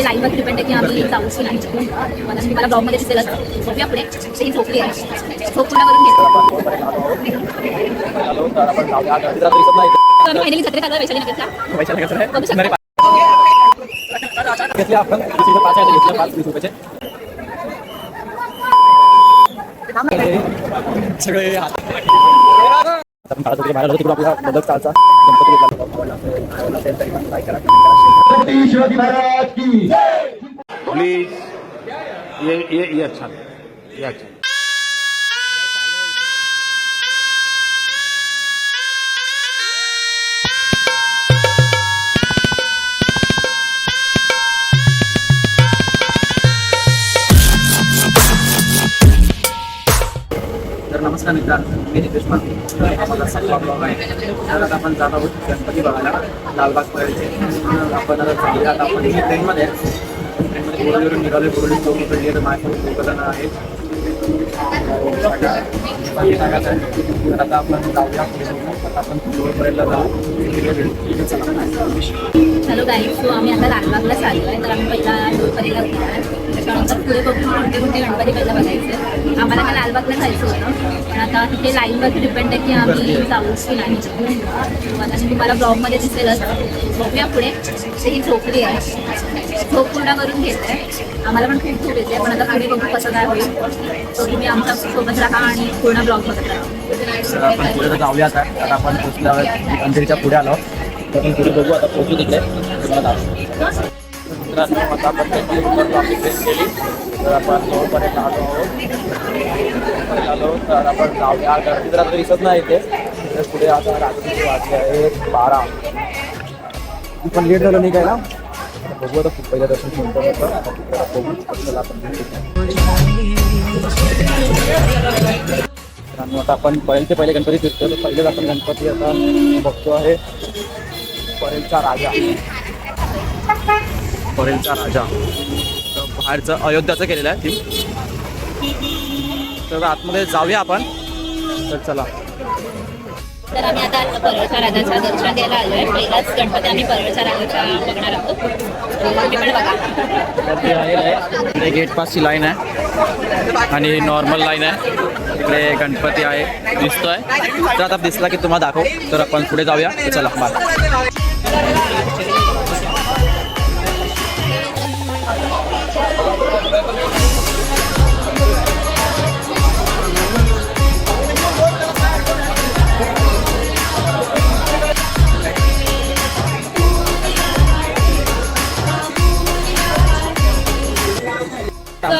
ते लाईनवर डिपेंड आहे की आम्ही जाऊच की नाही मला तुम्हाला ब्लॉगमध्ये दिसेलच. झोपूया पुढे. ते झोपली आहे झोप पूर्ण करून घेतो तर आपण फायनली वैशाली आहे बघू शकता. घेतले आपण पाच आहे घेतले पाच वीस रुपयाचे सगळे हात आपण काढत होते बाहेर तिकडून आपला बदक चालचा गणपती घेतला असेल तरी पण like करा, comment करा, share करा. शिवाजी महाराज की प्लीज ये ये ये अच्छा ये अच्छा तर नमस्कार मित्रांनो मी नितेश माने आम्हाला सगळा ब्लॉग आहे. तर आपण जात आहोत गणपती बघायला लालबाग पर्यंत आपण आता चालले आता आपण ट्रेनमध्ये ट्रेनमध्ये बोरवलीवरून निघाले बोरवली चौक उतरली तर माझ्या दोघं आहेत आता आपण जाऊया आपण जाऊ हॅलो गाईड सो आम्ही आता लालबागला चाललो आहे. तर आम्ही पहिला डोरपरीला उतरणार त्याच्यानंतर पुढे बघून कोणते कोणते गणपती पहिला बघायचे. आम्हाला काय लालबागला जायचं होतं. पण आता तिथे लाईनवर डिपेंड आहे की आम्ही जाऊ की नाही. मला तुम्हाला ब्लॉगमध्ये दिसेलच. बघूया पुढे. ही झोपली आहे. झोप पूर्ण करून आहे आम्हाला पण खूप झोप येते. पण आता पुढे बघू कसं काय होईल. तो तुम्ही आमच्यासोबत राहा आणि पूर्ण ब्लॉग बघत राहा. आपण पुढे तर जाऊया आता. आता आपण पोचल्यावर अंधेरीच्या पुढे आलो. तर आपण पुढे बघू आता पोचू तिकडे. तुम्हाला तर आपण जवळपर्यंत आलो आहोत. आलो तर आपण जाऊया. गर्दी तर आता दिसत नाही ते तर पुढे आता रात्री वाजले आहेत बारा. पण लेट झालं नाही काय ना बघू आता खूप पहिलं दर्शन कोणतं होतं आपण मित्रांनो आता आपण परेल ते पहिले गणपती फिरतो तर पहिलेच आपण गणपती आता बघतो आहे. परेलचा राजा. परेलचा राजा. तर बाहेरचं अयोध्याचं केलेलं आहे ती तर आतमध्ये जाऊया आपण. तर चला. तर आम्ही आता परळच्या राजाच्या दर्शन द्यायला आलो आहे पहिलाच गणपती आम्ही परळच्या राजाच्या बघणार आहोत. तुम्ही पण बघा. इकडे गेट पासची लाईन आहे. आणि नॉर्मल लाईन आहे. इकडे गणपती आहे. दिसतोय. तर आता दिसला की तुम्हाला दाखव. तर आपण पुढे जाऊया. चला बाय.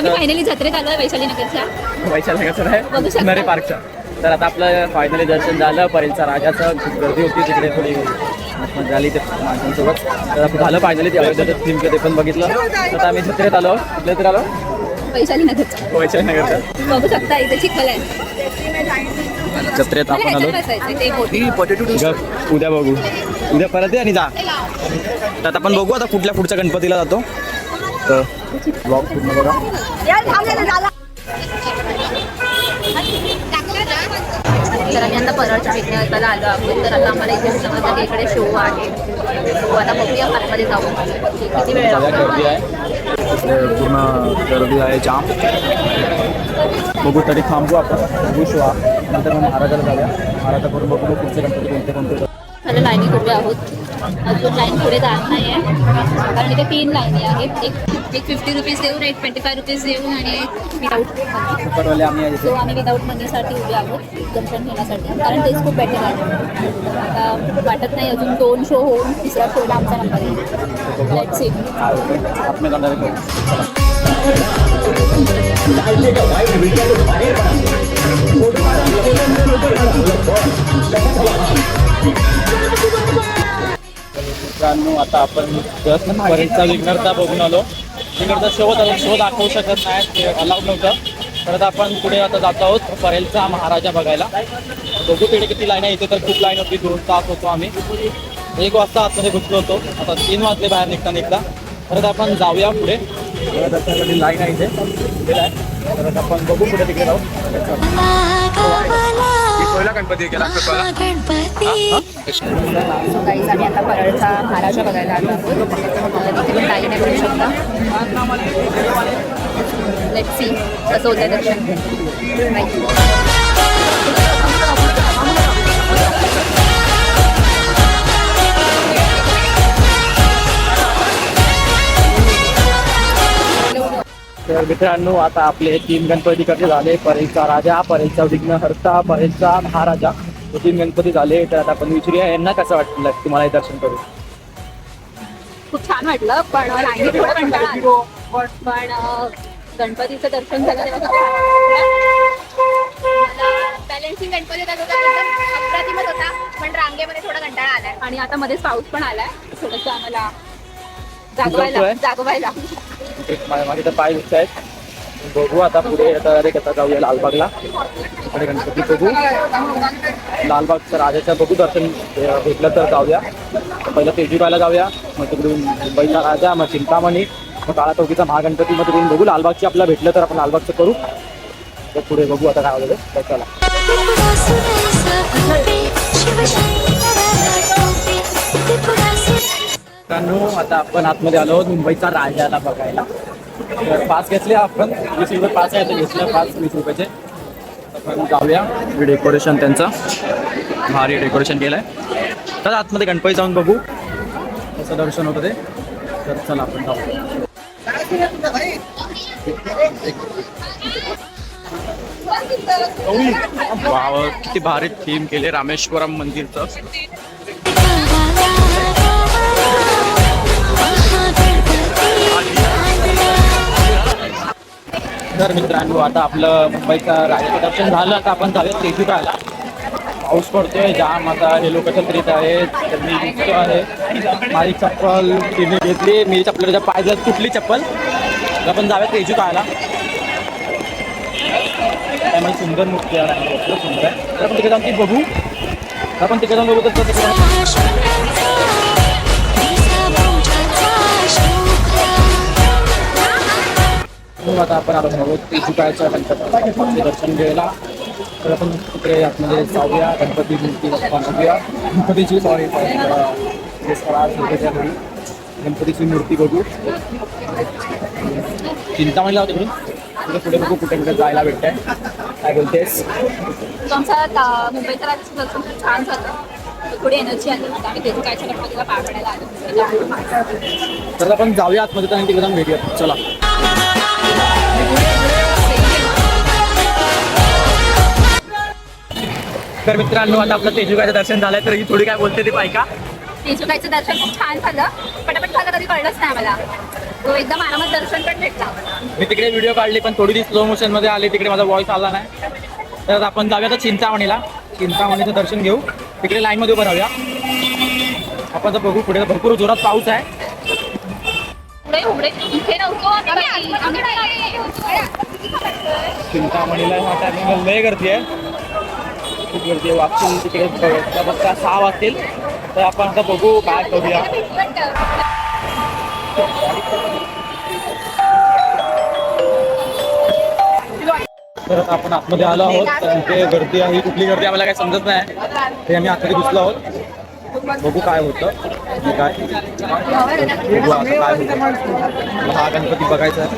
आम्ही फायनली जत्रेत आलो आहे वैशाली नगरच्या वैशाली. नरे पार्कच्या तर आता आपलं फायनली दर्शन झालं परेलचा राजाचं खूप गर्दी होती तिकडे थोडी झाली ते माणसांसोबत. तर आपण झालं फायनली ते थीम ते पण बघितलं. तर आता आम्ही जत्रेत आलो. कुठल्या तर आलो? वैशाली वैशाली नगरचं तुम्ही बघू शकता इथे चिखल आहे जत्रेत आपण आलो. उद्या बघू. उद्या परत ये आणि जा. तर आता आपण बघू आता कुठल्या पुढच्या गणपतीला जातो. तर ब्लॉग पूर्ण बघा तर आम्ही आता परळच्या विज्ञानाला आलो आहोत तर आता आम्हाला इथे की इकडे शो आहे. So आता बघूया आतमध्ये जाऊ. किती वेळ गर्दी आहे इकडे पूर्ण गर्दी आहे जाम. बघू तरी थांबू आपण. बघू शो. नंतर मग महाराजाला जाऊया. महाराजा करून बघू पुढचे गणपती कोणते कोणते. झालं लाईनी उभे आहोत. अजून लाईन पुढे जात नाही आहे कारण इथे तीन लाईनी आहेत एक एक फिफ्टी रुपीज देऊन एक ट्वेंटी फाय रुपीज देऊन आणि एक विदाऊट सो आम्ही विदाऊट मनीसाठी उभे आहोत दर्शन घेण्यासाठी कारण तेच खूप बेटर आहे आता वाटत नाही अजून दोन शो होऊन तिसऱ्या शोला आमचा नंबर येईल लेट सी मित्रांनो आता आपण जस्ट परेडचा विघ्नरचा बघून आलो. विघ्नरचा शो होता शो दाखवू शकत नाही ते अलाउड नव्हतं. तर आता आपण पुढे आता जात आहोत परेलचा महाराजा बघायला. बघू तिकडे किती लाईन आहे इथे तर खूप लाईन होती दोन तास होतो आम्ही. एक वाजता आतमध्ये घुसलो होतो. आता तीन वाजले बाहेर निघता निघता परत आपण जाऊया पुढे. लाईन आहे इथे. आहे. आता आपण बघू पुढे तिकडे जाऊ पहिला गणपती केला कृष्ण सो गाईज आम्ही आता परळचा महाराजा बघायला आलो आहोत. तिथे पण लाईन आहे बघू शकता. लेट सी कसं होतं दर्शन. थँक्यू तर मित्रांनो आता आपले तीन गणपती कसे झाले. परेलचा राजा परेलचा विघ्नहर्ता परेलचा महाराजा. हे तीन गणपती झाले तर आता आपण विचारूया यांना कसं वाटलं तुम्हाला हे दर्शन करू खूप छान वाटलं पण रांगेत थोडं कंटाळा आला. पण अं, गणपतीचं दर्शन झालं तेव्हा खूप छान वाटलं. बॅलन्सिंग गणपती होता तो तर एकदम अप्रतिमच होता पण रांगेमध्ये थोडा कंटाळा आलाय. आणि आता मध्येच पाऊस पण आलाय. थोडस आम्हाला जागवायला- जागवायला. मागे तर पाय दिसत आहेत बघू आता पुढे आता अरे कथा जाऊया लालबागला. आणि गणपती बघू. लालबागचं राजाचं बघू दर्शन भेटलं तर जाऊया. पहिलं तेजुराला जाऊया. मग तिकडून मुंबईचा राजा मग चिंतामणी. मग काळा चौकीचा महागणपती मग तिकडून बघू. लालबागची आपल्याला भेटलं तर आपण लालबागचं करू. तर पुढे बघू आता काय होतं तर चला. आता आपण आतमध्ये आलो. मुंबईचा राजाला बघायला. पाच घेतले आपण. वीस रुपये पास आहे तर घेतलं पाच वीस रुपयाचे. आपण जाऊया. डेकोरेशन त्यांचं. भारी डेकोरेशन केलं आहे तर आतमध्ये गणपती जाऊन बघू. कसं दर्शन होतं ते. तर चला आपण जाऊ. वाव किती भारी थीम केले रामेश्वरम मंदिरचं. तर मित्रांनो आता आपलं मुंबईचं राजाचं दर्शन झालं आता आपण जाऊया तेजू राहायला पाऊस पडतोय जाम आता हे लोक छत्रीत आहेत तर मी दिसतो आहे. माझी चप्पल तिने घेतली मी चप्पलच्या पाय तुटली चप्पल. तर आपण जाऊया तेजू राहायला त्यामुळे सुंदर मूर्ती आहे सुंदर आहे. तर आपण तिकडे जाऊन ती बघू. तर आपण तिकडे जाऊन बघू तर तिकडे आता आपण आलो आहोत. तेजुकायच्या गणपती दर्शन घ्यायला. तर आपण तिकडे आतमध्ये जाऊया. गणपती मूर्ती बघूया. गणपतीची सॉरी गणपतीची मूर्ती बघू. चिंतामणीला होते तिकडून पुढे पुढे बघू कुठे कुठे जायला भेटतंय. काय बोलतेस? तो आमचा ता- मुंबईचा राजाचं दर्शन खूप छान झालं. थोडी एनर्जी आली आता आम्ही तेथे कायच्या गणपतीला पाय पडायला आलो. त्याच्यामुळे तर आपण जाऊया आतमध्ये. तर तिकडे जाऊन भेटूया चला. तर मित्रांनो आता आपलं तेजुकाचं दर्शन झालंय तर ही थोडी काय बोलते ती पाहिका तेजुकाईचं दर्शन खूप छान झालं. पटापट झालं कधी कळलंच नाही आम्हाला. तो एकदम आरामात दर्शन पण भेटला मी तिकडे व्हिडिओ काढली पण थोडी स्लो मोशनमध्ये आली तिकडे माझा वॉइस आला नाही. तर आपण जाऊया तर चिंतामणीला. चिंतामणीचं दर्शन घेऊ. तिकडे लाईन मध्ये उभं राहूया. आपण तर बघू पुढे. भरपूर जोरात पाऊस आहे. चिंतामणीला लय गर्दी आहे. गर्दी आहे तिकडे बघता सहा वाजतील. तर आपण आता बघू काय करूया. तर आपण आतमध्ये आलो आहोत. इथे गर्दी आहे. कुठली गर्दी आम्हाला काही समजत नाही. ते आम्ही आतमध्ये घुसलो आहोत. बघू काय होतं. काय? बघू आता काय होतं. हा गणपती बघायचा आहे.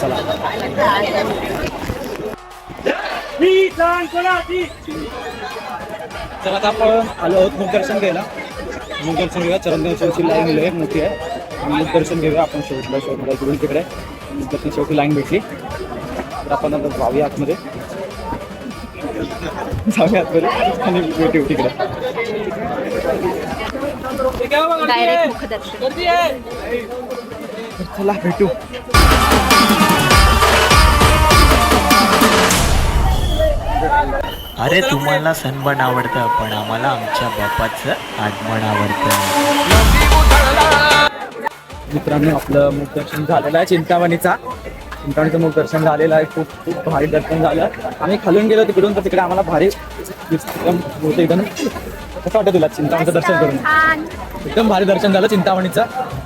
चला. तर आता आपण आलो आहोत मुख दर्शन घ्यायला. मुख दर्शन घेऊया चरण दर्शनची लाईन आहे मोठी आहे. मुख दर्शन घेऊया आपण शेवटला शेवटला इकडून तिकडे. मुख शेवटी लाईन भेटली. तर आपण आता जाऊया आतमध्ये. जाऊया आतमध्ये आणि भेटू तिकडे. डायरेक्ट मुखदर्शन. चला भेटू. अरे तुम्हाला सनबर्न आवडतं पण आम्हाला आमच्या बापाचं आगमन आवडतं. मित्रांनो आपलं मुख दर्शन झालेलं आहे चिंतामणीचा. चिंतामणीचं मुख दर्शन झालेलं आहे. खूप खूप भारी दर्शन झालं. आम्ही खालून गेलो तिकडून तर तिकडे आम्हाला भारी होतं एकदम. कसं वाटतं तुला चिंतामणीचं दर्शन करून? एकदम भारी दर्शन झालं चिंतामणीचं.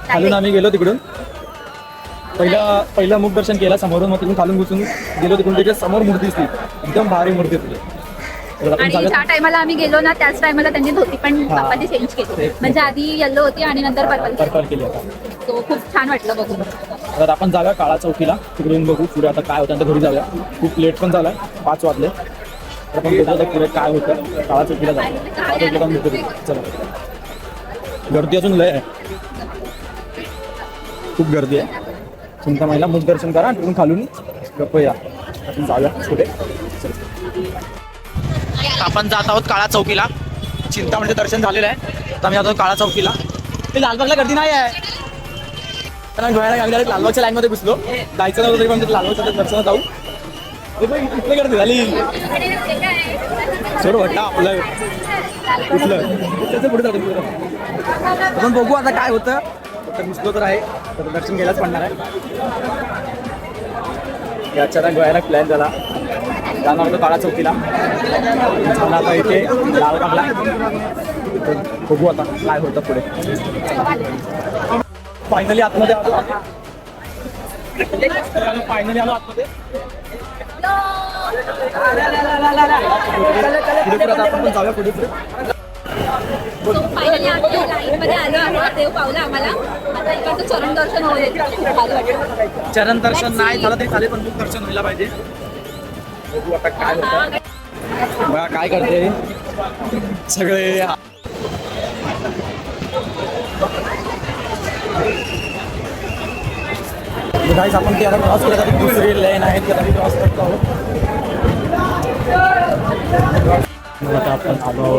खालून आम्ही गेलो तिकडून. पहिलं पहिलं मुख दर्शन केलं समोरून मग तिकडून खालून घुसून गेलो तिकडून तिकडे समोर मूर्ती दिसली. एकदम भारी मूर्ती आणि. ज्या टायमाला आम्ही गेलो ना त्याच टायमाला त्यांनी धोती पण हा. चेंज केली. तेच. म्हणजे आधी येल्लो होती आणि नंतर पर्पल पर्पल केली आता. तो खूप छान वाटलं बघून. तर आपण जाऊया काळा चौकीला. तिकडून बघू पुढे आता काय होतं आता घरी जाऊया. खूप लेट पण झालाय. पाच वाजले. तर आपण बघू आता पुढे काय होतं. काळा चौकीला जाऊया. काळा चौकीला पण भेटू चला. गर्दी अजून लय आहे. खूप गर्दी आहे. तुमच्या महिला मुख दर्शन करा आणि तिथून खालून गप्प या आपण जाऊया कुठे आपण जात आहोत काळा चौकीला. चिंतामणीचं म्हणजे दर्शन झालेलं आहे. तर आम्ही जातो काळा चौकीला. ते लालबागला गर्दी नाही आहे. कारण डोळ्याला आम्ही direct लालबागच्या लाईन मध्ये घुसलो जायचं नव्हतं तरी पण ते लालबागच्या दर्शन जाऊ. हे गर्दी झाली. सोड वाटतं आपलं कुठलं त्याचं पुढे जातो आपण बघू आता काय होतं. तर घुसलो तर आहे. तर दर्शन घ्यायलाच पडणार आहे. आता गोव्याला प्लॅन झाला. जाणार होतो काळा चौकीला. झाला आता इथे लालबागला तर बघू आता काय होतं पुढे. फायनली आतमध्ये आलो फायनली आलो आतमध्ये. पुढे आपण पण जाऊया पुढे पुढे. फायनली आम्ही लाईन मध्ये आलो देव पावला आम्हाला. आता इकडचं चरण दर्शन होऊ देत खूप भारी वाटलं चरण दर्शन नाही झालं तरी चालेल पण मुख दर्शन व्हायला पाहिजे. बघू आता काय होतं बघा काय करते सगळे गाईस आपण ते आता क्रॉस केलं तर दुसरी लेन आहे त्याला क्रॉस करतो आहोत. आपण आलो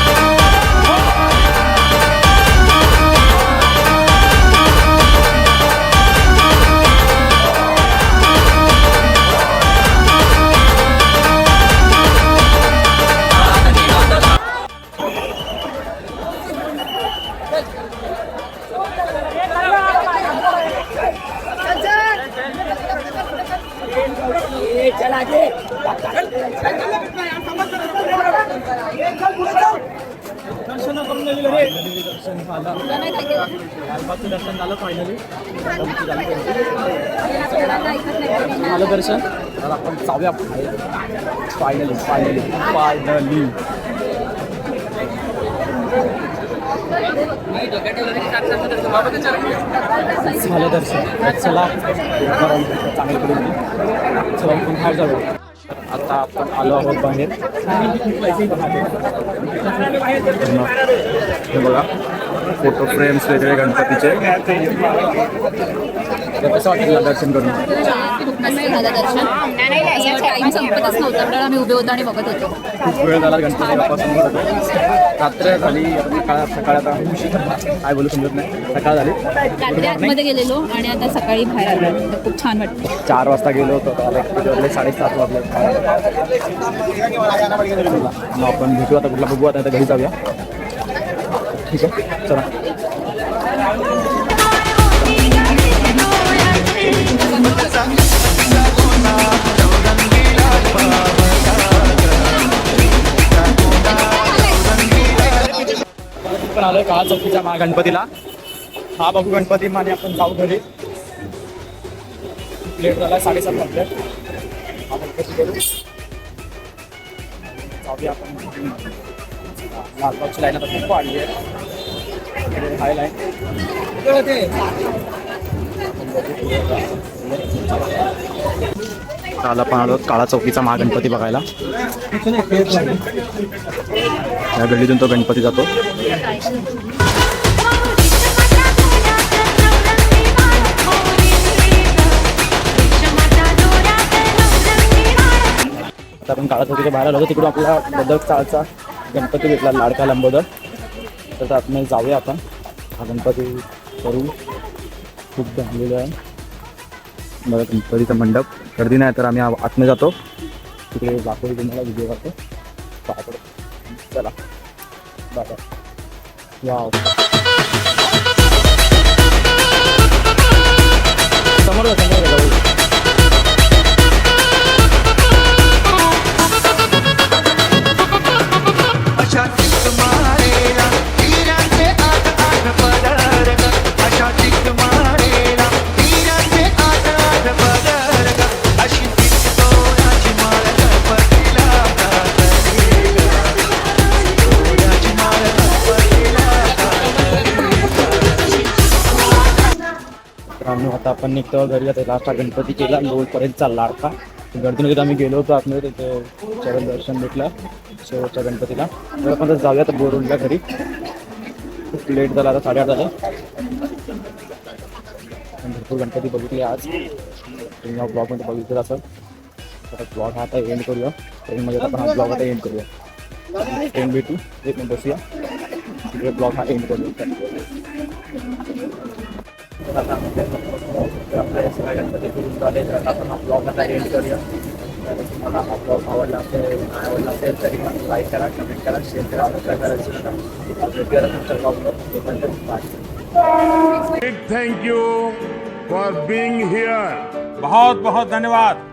जाऊया फायनली फायनली फायनली झालं दर्शन. चला चांगलं चला आपण बाहेर जाऊया. आता आपण आलो आहोत बाहेर. हे बघा फोटो फ्रेम्स वेगळे गणपतीचे. तर कसं वाटलं दर्शन करून? झालं दर्शन टाइम संपतच नव्हता तर आम्ही उभे होतो आणि बघत होतो खूप वेळ झाला गणपती बाप्पासमोर होतो. रात्र झाली सकाळ सकाळ आता काय बोलू समजत नाही. सकाळ झाली. रात्री आतमध्ये गेलेलो आणि आता सकाळी बाहेर आलो. तर खूप छान वाटतं चार वाजता गेलो होतो साडेसात वाजले. आपण भेटू आता कुठला बघू आता घरी जाऊया. ठीक आहे चला. पण आलोय काळा चौकीच्या मा गणपतीला? हा बघू गणपती माने आपण जाऊ घरी. लेट झाला साडेसात वाजले. हा गणपती करू. जाऊया आपण. लालबागची लाईन आता खूप वाढली आहे. हाय लाईन काल आपण आलो काळा चौकीचा महागणपती बघायला. या गल्लीतून तो गणपती जातो. आता आपण काळा चौकीच्या बाहेर आलो तिकडून आपला बदक चाळचा गणपती भेटला लाडका लंबोदर. तर त्यात आतमध्ये जाऊया आपण. हा गणपती करू खूप जमलेलो आहे. बघा गणपतीचा मंडप. गर्दी नाही तर आम्ही आतमध्ये जातो. तिकडे दाखवली तुम्हाला व्हिडिओ करतो पाहतो. चला. बाय वाव समोर समोर अशा चिक मारेला मित्रांनो आता आपण निघतो घरी. आता लास्ट गणपती केला. लोडपर्यंत चालला आता. गर्दीमध्ये आम्ही गेलो होतो आतमध्ये. तिथे चरण दर्शन भेटलं. शेवटच्या गणपतीला. तर आपण जाऊया तर बोरुंडला घरी. खूप लेट झाला आता साडेआठ आठ आपण भरपूर गणपती बघितले आज। तुम्ही ब्लॉगमध्ये बघितलं असं आता ब्लॉग हा आता एंड करूया। ट्रेनमध्ये आपण ब्लॉग आता एंड करूया। ट्रेन भेटू एक मिनिट बसूया। तिकडे ब्लॉग हा एंड करूया। आपल्या सगळ्या आता एंड करूया तुम्हाला कमेंट फॉर बींग हियर बहुत बहुत धन्यवाद।